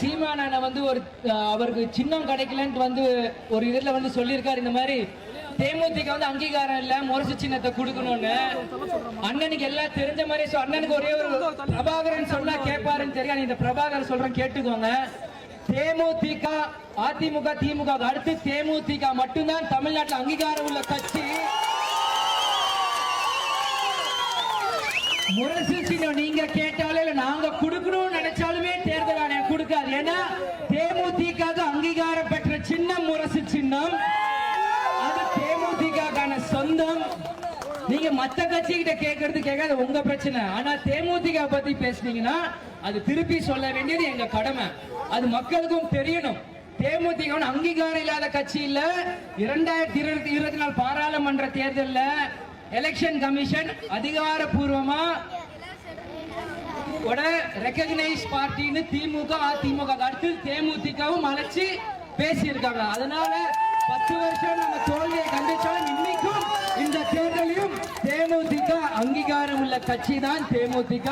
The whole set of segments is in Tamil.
சீமான் வந்து ஒரு அவருக்கு சின்னம் கிடைக்கலன்ட்டு வந்து ஒரு இதில் வந்து சொல்லியிருக்காரு. இந்த மாதிரி தேமுதிக வந்து அங்கீகாரம் இல்ல முரசு சின்னத்தை கொடுக்கணும்னு. அண்ணனுக்கு எல்லாம் தெரிஞ்ச மாதிரி அண்ணனுக்கு ஒரே ஒரு பிரபாகரன் சொன்னா கேட்பாருன்னு தெரியும். இந்த பிரபாகரன் சொல்றேன் கேட்டுக்கோங்க. தேமுதிக அதிமுக திமுக அடுத்து தேமுதிக மட்டும்தான் தமிழ்நாட்டில் அங்கீகாரம் உள்ள கட்சி. முரசு சின்னம் நீங்க கேட்டாலே இல்ல நாங்க கொடுக்கணும்னு ஏன்னா தேமுதிக அங்கீகாரம் பெற்ற சின்னம் முரசு சின்னம். அது தேமுதிகான சொந்தம். நீங்க மத்த கட்சி கிட்ட கேட்கறது கேட்காது உங்க பிரச்சனை. ஆனா தேமுதிக பத்தி பேசுனீங்கன்னா அது திருப்பி சொல்ல வேண்டியது எங்க கடமை. அது மக்களுக்கும் தெரியணும். தேமுதிக அங்கீகாரம் இல்லாத கட்சி இல்ல. இரண்டாயிரத்தி இருபத்தி இருபத்தி நாலு பாராளுமன்ற தேர்தலில் எலெக்ஷன் கமிஷன் அதிகாரப்பூர்வமா ரெக்கக்னைஸ் பார்ட்டின்னு திமுக அதிமுக அடுத்து தேமுதிகவும் அழைச்சி பேசியிருக்காங்க. அதனால பத்து வருஷம் நம்ம தோல்வியை கண்டிச்சாலும் இன்னைக்கும் இந்த தேர்தலையும் தேமுதிக அங்கீகாரம் உள்ள கட்சி தான் தேமுதிக.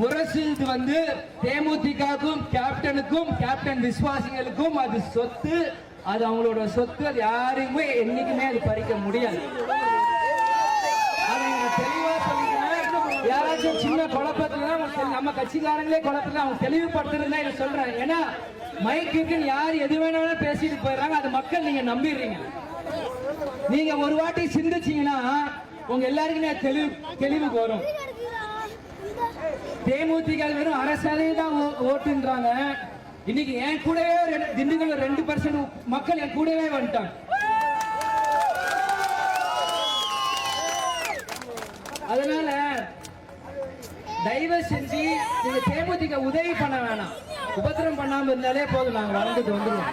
முரசு இது வந்து தேமுதிகவுக்கும் கேப்டனுக்கும் கேப்டன் விசுவாசிகளுக்கும் அது சொத்து. அது அவங்களோட சொத்து அது யாரையுமே என்னைக்குமே அது பறிக்க முடியாது. தெளிவா சொல்லிக்கிறேன். யாராச்சும் சின்ன குழப்பத்தில் நம்ம கட்சிக்காரங்களே குழப்பத்தில் அவங்க தெளிவுபடுத்துறதுதான் இதை சொல்றேன். ஏன்னா மைக் இருக்குன்னு யார் எது வேணாலும் பேசிட்டு போயிடுறாங்க. அது மக்கள் நீங்க நம்பிடுறீங்க. நீங்க ஒரு வாட்டி சிந்திச்சீங்கன்னா உங்க எல்லாருக்குமே தெளிவு தெளிவுக்கு வரும். தேமுதிக வெறும் அரசாலே தான் ஓ- ஓட்டுன்றாங்க. இன்னைக்கு என் கூடவே ரெண்டு- திண்டுக்கல்ல ரெண்டு பர்சன்ட் மக்கள் என் கூடவே வந்துட்டாங்க அதனால தயவு செஞ்சு நீங்க தேமுதிக உதவி பண்ண வேணாம். உபத்திரம் பண்ணாம இருந்தாலே போதும். நாங்க வளர்ந்துட்டு வந்துடுவோம்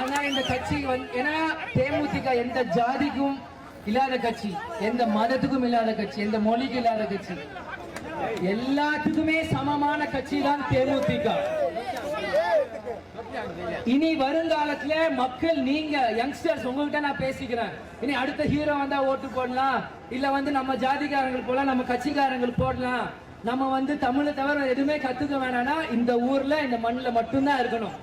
ஆனா இந்த கட்சி வந்து ஏன்னா தேமுதிக எந்த ஜாதிக்கும் இல்லாத கட்சி எந்த மதத்துக்கும் இல்லாத கட்சி எந்த மொழிக்கும் இல்லாத கட்சி. எல்லாத்துக்குமே சமமான கட்சி தான் தேமுதிக. இனி வருங்காலத்துல மக்கள் நீங்க யங்ஸ்டர்ஸ் உங்ககிட்ட நான் பேசிக்கிறேன். இனி அடுத்த ஹீரோ வந்தா ஓட்டு போடலாம். இல்ல வந்து நம்ம ஜாதிக்காரங்களுக்கு போடலாம் நம்ம கட்சிக்காரங்களுக்கு போடலாம். நம்ம வந்து தமிழை தவிர எதுவுமே கத்துக்க வேணாம்னா இந்த ஊர்ல இந்த மண்ணுல மட்டும்தான் இருக்கணும்.